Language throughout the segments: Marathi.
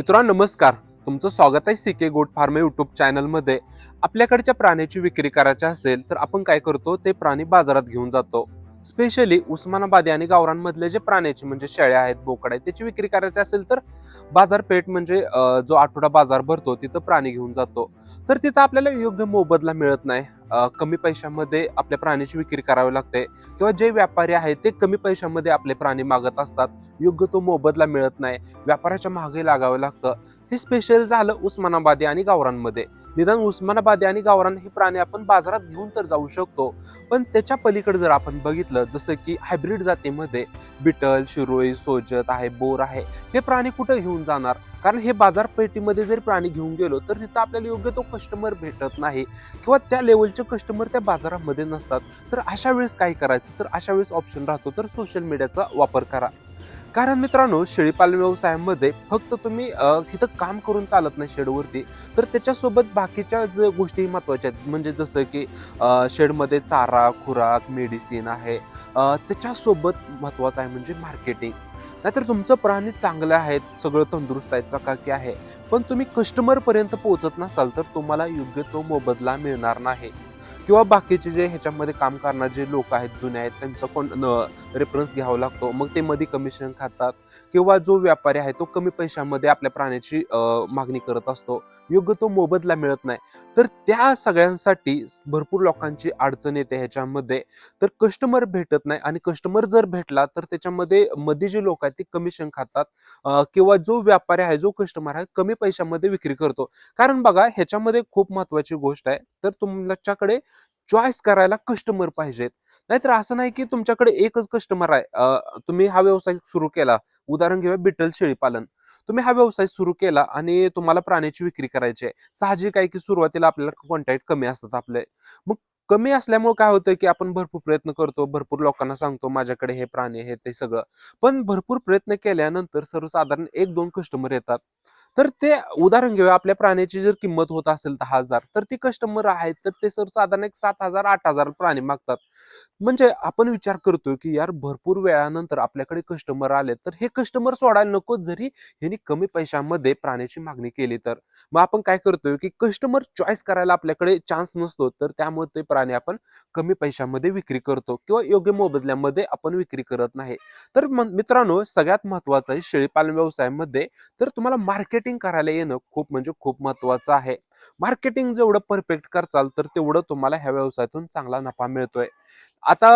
मित्रांनो नमस्कार. तुमचं स्वागत आहे सी के गोट फार्म युट्यूब चॅनलमध्ये आपल्याकडच्या प्राण्याची विक्री करायची असेल तर आपण काय करतो ते प्राणी बाजारात घेऊन जातो. स्पेशली उस्मानाबादी आणि गावरांमधले जे प्राण्याचे म्हणजे शेळ्या आहेत बोकड आहेत त्याची विक्री करायची असेल तर बाजारपेठ म्हणजे जो आठवडा बाजार भरतो तिथं प्राणी घेऊन जातो. तर तिथं आपल्याला योग्य मोबदला मिळत नाही. कमी पैशामध्ये आपल्या प्राण्याची विक्री करावी लागते. किंवा जे व्यापारी आहेत ते कमी पैशामध्ये आपले प्राणी मागत असतात. योग्य तो मोबदला मिळत नाही. व्यापाराच्या मागे लागावं लागतं. हे स्पेशल झालं उस्मानाबादी आणि गावरांमध्ये निदान उस्मानाबादी आणि गावरान हे प्राणी आपण बाजारात घेऊन तर जाऊ शकतो. पण त्याच्या पलीकडे जर आपण बघितलं जसं की हायब्रिड जातीमध्ये बिटल शिरोई सोजत आहे बोर आहे हे प्राणी कुठं घेऊन जाणार? कारण हे बाजारपेठीमध्ये जर प्राणी घेऊन गेलो तर तिथं आपल्याला योग्य तो कस्टमर भेटत नाही. किंवा त्या लेवलचे कस्टमर त्या बाजारामध्ये नसतात तर अशा वेळेस काय करायचं? तर अशा वेळेस ऑप्शन राहतो तर सोशल मीडियाचा वापर करा. कारण मित्रांनो शेळीपालन व्यवसायामध्ये फक्त तुम्ही तिथं काम करून चालत नाही शेडवरती. तर त्याच्यासोबत बाकीच्या जे गोष्टी महत्त्वाच्या आहेत म्हणजे जसं की शेडमध्ये चारा खुराक मेडिसिन आहे. त्याच्यासोबत महत्त्वाचं आहे म्हणजे मार्केटिंग नाहीतर तुमचं प्राणी चांगलं आहेत सगळं तंदुरुस्त आहे चकाकी आहे. पण तुम्ही कस्टमरपर्यंत पोहोचत नसाल तर तुम्हाला योग्य तो मोबदला मिळणार नाही. किंवा बाकीचे जे ह्याच्यामध्ये काम करणारे जे लोक आहेत जुने आहेत त्यांचा कोण रेफरन्स घ्यावा लागतो. मग ते मध्ये कमिशन खातात किंवा जो व्यापारी आहे तो कमी पैशामध्ये आपल्या प्राण्याची मागणी करत असतो. योग्य तो मोबदला मिळत नाही. तर त्या सगळ्यांसाठी भरपूर लोकांची अडचण येते ह्याच्यामध्ये. तर कस्टमर भेटत नाही आणि कस्टमर जर भेटला तर त्याच्यामध्ये मध्ये जे लोक आहेत ते कमिशन खातात किंवा जो व्यापारी आहे जो कस्टमर आहे कमी पैशामध्ये विक्री करतो. कारण बघा ह्याच्यामध्ये खूप महत्वाची गोष्ट आहे. तर तुमच्याकडे चॉईस करायला कस्टमर पाहिजेत. नाहीतर असं नाही की तुमच्याकडे एकच कस्टमर आहे. तुम्ही हा व्यवसाय सुरू केला. उदाहरण घेऊया बिटल शेळी पालन तुम्ही हा व्यवसाय सुरू केला आणि तुम्हाला प्राण्याची विक्री करायची आहे. साहजिक आहे की सुरुवातीला आपल्याला कॉन्टॅक्ट कमी असतात आपले. मग कमी असल्यामुळे काय होतं की आपण भरपूर प्रयत्न करतो भरपूर लोकांना सांगतो माझ्याकडे हे प्राणी हे ते सगळं. पण भरपूर प्रयत्न केल्यानंतर सर्वसाधारण एक दोन कस्टमर येतात. तर ते उदाहरण घेऊया आपल्या प्राण्याची जर किंमत होत असेल दहा हजार तर ती कस्टमर आहेत तर ते सर्वसाधारण एक सात हजार आठ हजार प्राणी मागतात. म्हणजे आपण विचार करतोय की यार भरपूर वेळानंतर आपल्याकडे कस्टमर आले तर हे कस्टमर सोडायला नको जरी ह्यांनी कमी पैशामध्ये प्राण्याची मागणी केली तर. मग आपण काय करतोय की कस्टमर चॉईस करायला आपल्याकडे चान्स नसतो तर त्यामुळे ते प्राणी आपण कमी पैशामध्ये विक्री करतो किंवा योग्य मोबदल्यामध्ये आपण विक्री करत नाही. तर मित्रांनो सगळ्यात महत्वाचं आहे शेळीपालन व्यवसायामध्ये तर तुम्हाला मार्केटिंग करायला येणं खूप म्हणजे खूप महत्वाचं आहे. मार्केटिंग जेवढं परफेक्ट करचाल तर तेवढं तुम्हाला ह्या व्यवसायातून चांगला नफा मिळतोय. आता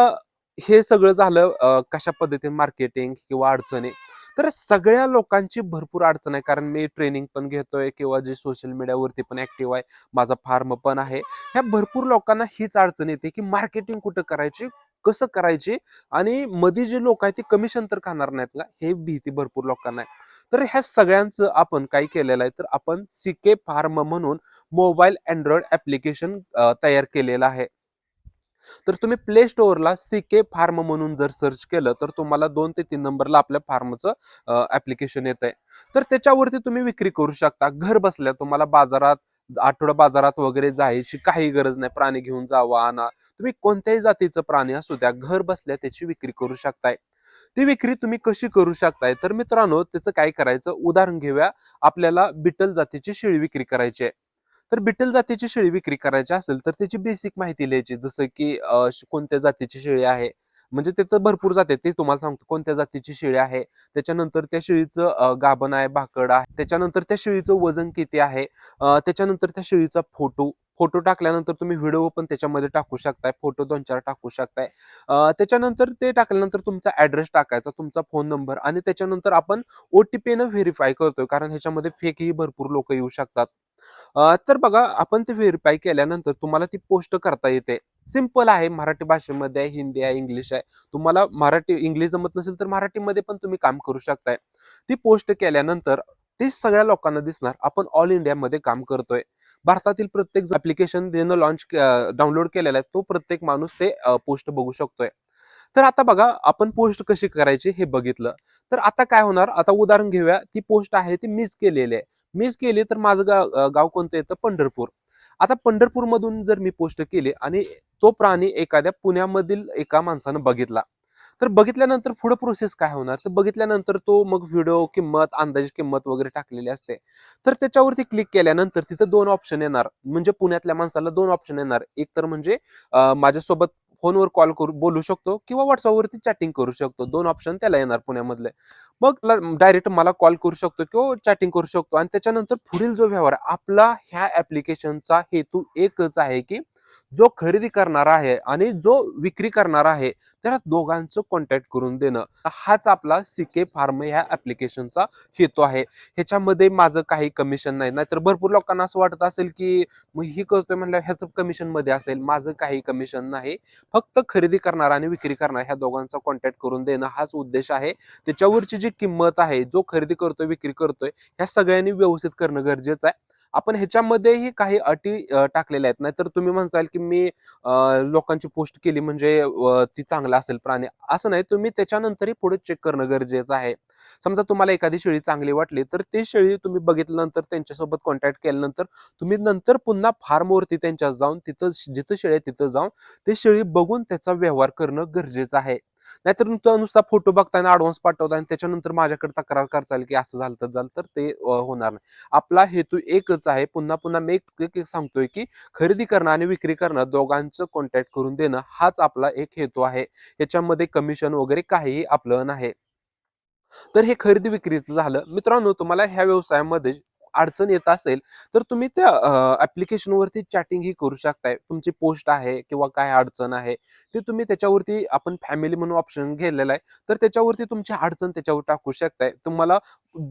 हे सगळं झालं कशा पद्धतीने मार्केटिंग किंवा अडचणी? तर सगळ्या लोकांची भरपूर अडचण आहे. कारण मी ट्रेनिंग पण घेतोय किंवा जे सोशल मीडियावरती पण ऍक्टिव्ह आहे माझा फार्म पण आहे. ह्या भरपूर लोकांना हीच अडचण येते की मार्केटिंग कुठं करायची कसं करायची आणि मध्ये जे लोक आहेत ते कमिशन तर खाणार नाहीत का हे भीती भरपूर लोकांना आहे. तर ह्या सगळ्यांचं आपण काय केलेलं आहे तर आपण सीके फार्म म्हणून मोबाईल अँड्रॉइड ऍप्लिकेशन तयार केलेलं आहे. तर तुम्ही प्ले स्टोअरला सीके फार्म म्हणून जर सर्च केलं तर तुम्हाला दोन ते तीन नंबरला आपल्या फार्मचं ऍप्लिकेशन येत आहे तर त्याच्यावरती तुम्ही विक्री करू शकता. घर बसल्या तुम्हाला बाजारात आठवडा बाजारात वगैरे जायची काही गरज नाही. प्राणी घेऊन जावा आणा. तुम्ही कोणत्याही जातीचं प्राणी असू द्या घर बसल्या त्याची विक्री करू शकताय. ती विक्री तुम्ही कशी करू शकताय? तर मित्रांनो त्याचं काय करायचं? उदाहरण घेऊया. आपल्याला बिटल जातीची शेळी विक्री करायची आहे. तर बिटल जातीची शेळी विक्री करायची असेल तर त्याची बेसिक माहिती लिहायची. जसं की कोणत्या जातीची शेळी आहे? म्हणजे ते तर भरपूर जाते ते तुम्हाला सांगतो. कोणत्या जातीची शेळी आहे? त्याच्यानंतर त्या शेळीचं गाभण आहे भाकड आहे. त्याच्यानंतर त्या शेळीचं वजन किती आहे? त्याच्यानंतर त्या शेळीचा फोटो. फोटो टाकल्यानंतर तुम्ही व्हिडिओ पण त्याच्यामध्ये टाकू शकताय. फोटो दोन चार टाकू शकताय. त्याच्यानंतर ते टाकल्यानंतर तुमचा ऍड्रेस टाकायचा तुमचा फोन नंबर आणि त्याच्यानंतर आपण ओटीपीनं व्हेरीफाय करतोय कारण ह्याच्यामध्ये फेकही भरपूर लोक येऊ शकतात. तर बघा आपण ते व्हेरीफाय केल्यानंतर तुम्हाला ती पोस्ट करता येते. सिंपल आहे मराठी भाषेमध्ये आहे हिंदी आहे इंग्लिश आहे. तुम्हाला मराठी इंग्लिश जमत नसेल तर मराठीमध्ये पण तुम्ही काम करू शकताय. ती पोस्ट केल्यानंतर ते सगळ्या लोकांना दिसणार आपण ऑल इंडियामध्ये काम करतोय. भारतातील प्रत्येक ऍप्लिकेशन ज्यानं लॉन्च डाउनलोड केलेला आहे तो प्रत्येक माणूस ते पोस्ट बघू शकतोय. तर आता बघा आपण पोस्ट कशी करायची हे बघितलं. तर आता काय होणार? आता उदाहरण घेऊया. ती पोस्ट आहे ती मिस केलेली आहे. मीच केली तर माझं गाव गाव कोणतं येतं? पंढरपूर. आता पंढरपूर मधून जर मी पोस्ट केली आणि तो प्राणी एखाद्या पुण्यामधील एका माणसानं बघितला तर बघितल्यानंतर पुढे प्रोसेस काय होणार? तर बघितल्यानंतर तो मग व्हिडिओ किंमत अंदाजे किंमत वगैरे टाकलेली असते. तर त्याच्यावरती क्लिक केल्यानंतर तिथं दोन ऑप्शन येणार. म्हणजे पुण्यातल्या माणसाला दोन ऑप्शन येणार. एक तर म्हणजे माझ्यासोबत फोनवर कॉल करू बोलू शकतो किंवा व्हॉट्सअपवरती चॅटिंग करू शकतो. दोन ऑप्शन त्याला येणार पुण्यामधले. मग डायरेक्ट मला कॉल करू शकतो किंवा चॅटिंग करू शकतो. आणि त्याच्यानंतर पुढील जो व्यवहार आपला ह्या ऍप्लिकेशनचा हेतू एकच आहे की जो खरेदी करणार आहे आणि जो विक्री करणार आहे त्या दोघांचं कॉन्टॅक्ट करून देणं. हाच आपला सीके फार्म ह्या ऍप्लिकेशनचा हेतू आहे. ह्याच्यामध्ये माझं काही कमिशन नाही. नाहीतर भरपूर लोकांना असं वाटत असेल की मग ही करतोय म्हणलं ह्याचं कमिशनमध्ये असेल. माझं काही कमिशन नाही. फक्त खरेदी करणार आणि विक्री करणार ह्या दोघांचा कॉन्टॅक्ट करून देणं हाच उद्देश आहे. त्याच्यावरची जी किंमत आहे जो खरेदी करतोय विक्री करतोय ह्या सगळ्यांनी व्यवस्थित करणं गरजेचं आहे. आपण ह्याच्यामध्येही काही अटी टाकलेल्या आहेत. नाहीतर तुम्ही म्हणसाल की मी लोकांची पोस्ट केली म्हणजे ती चांगला असेल प्राणी. असं नाही. तुम्ही त्याच्यानंतरही पुढे चेक करणं गरजेचं आहे. समजा तुम्हाला एखादी शेळी चांगली वाटली तर ती शेळी तुम्ही बघितल्यानंतर त्यांच्यासोबत कॉन्टॅक्ट केल्यानंतर तुम्ही नंतर पुन्हा फार्मवरती त्यांच्या जाऊन तिथं जिथं शेळी आहे तिथं जाऊन ते शेळी बघून त्याचा व्यवहार करणं गरजेचं आहे. नाहीतर नुसता नुसता फोटो बघताना ऍडव्हान्स पाठवता आणि त्याच्यानंतर माझ्याकडे तक्रार करचाल की असं झालं तर झालं तर ते होणार नाही. आपला हेतू एकच आहे पुन्हा पुन्हा मी एक एक सांगतोय की खरेदी करणं आणि विक्री करणं दोघांचं कॉन्टॅक्ट करून देणं हाच आपला एक हेतू आहे. याच्यामध्ये कमिशन वगैरे काहीही आपलं नाही. तर हे खरेदी विक्रीचं झालं. मित्रांनो तुम्हाला ह्या व्यवसायामध्ये अडचण येत असेल तर तुम्ही त्या ऍप्लिकेशन वरती चॅटिंग ही करू शकताय. तुमची पोस्ट आहे किंवा काय अडचण आहे ते तुम्ही त्याच्यावरती आपण फॅमिली म्हणून ऑप्शन घेतलेला आहे तर त्याच्यावरती तुमची अडचण त्याच्यावर टाकू शकताय. तुम्हाला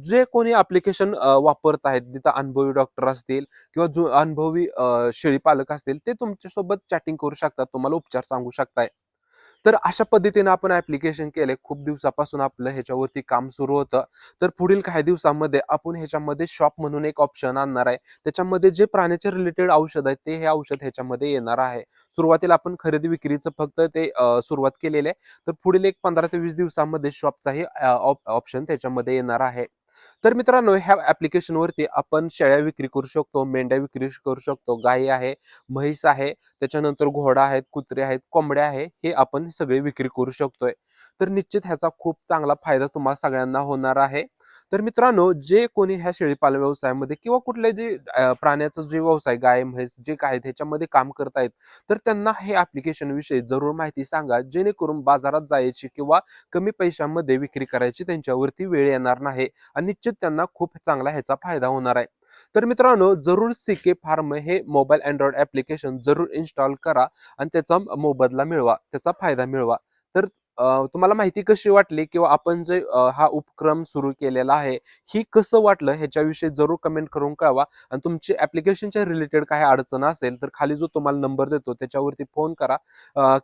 जे कोणी ऍप्लिकेशन वापरत आहेत तिथं अनुभवी डॉक्टर असतील किंवा जो अनुभवी शेळी पालक असतील ते तुमच्यासोबत चॅटिंग करू शकतात तुम्हाला उपचार सांगू शकताय. तर अशा पद्धतीने आपण ऍप्लिकेशन केले. खूप दिवसापासून आपलं ह्याच्यावरती काम सुरू होतं. तर पुढील काही दिवसामध्ये आपण ह्याच्यामध्ये शॉप म्हणून एक ऑप्शन आणणार आहे. त्याच्यामध्ये जे प्राण्याचे रिलेटेड औषध आहे ते हे औषध ह्याच्यामध्ये येणार आहे. सुरुवातीला आपण खरेदी विक्रीचं फक्त ते सुरुवात केलेली आहे. तर पुढील एक पंधरा ते वीस दिवसामध्ये शॉपचाही ऑप्शन त्याच्यामध्ये येणार आहे. तर मित्रांनो ह्या ॲप्लिकेशनवरती आपण शेळ्या विक्री करू शकतो मेंढ्या विक्री करू शकतो गाई आहे म्हैस आहे त्याच्यानंतर घोडा आहेत कुत्रे आहेत कोंबड्या आहे हे आपण सगळे विक्री करू शकतोय. तर निश्चित ह्याचा खूप चांगला फायदा तुम्हाला सगळ्यांना होणार आहे. तर मित्रांनो जे कोणी ह्या शेळीपालन व्यवसायामध्ये किंवा कुठले जे प्राण्याचा जे व्यवसाय गाय म्हैस जे काय त्याच्यामध्ये काम करतायत तर त्यांना हे ऍप्लिकेशन विषयी जरूर माहिती सांगा जेणेकरून बाजारात जायची किंवा कमी पैशामध्ये विक्री करायची त्यांच्यावरती वेळ येणार नाही आणि निश्चित त्यांना खूप चांगला ह्याचा फायदा होणार आहे. तर मित्रांनो जरूर सीके फार्म हे मोबाईल अँड्रॉइड ऍप्लिकेशन जरूर इन्स्टॉल करा आणि त्याचा मोबदला मिळवा त्याचा फायदा मिळवा. तर तुम्हाला माहिती कशी वाटली किंवा आपण जे हा उपक्रम सुरू केलेला आहे ही कसं वाटलं ह्याच्याविषयी जरूर कमेंट करून कळवा. आणि तुमची ऍप्लिकेशनच्या रिलेटेड काही अडचण असेल तर खाली जो तुम्हाला नंबर देतो त्याच्यावरती फोन करा.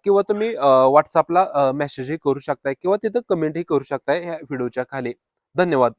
किंवा तुम्ही व्हॉट्सअपला मेसेजही करू शकताय किंवा तिथं कमेंटही करू शकताय ह्या व्हिडिओच्या खाली. धन्यवाद.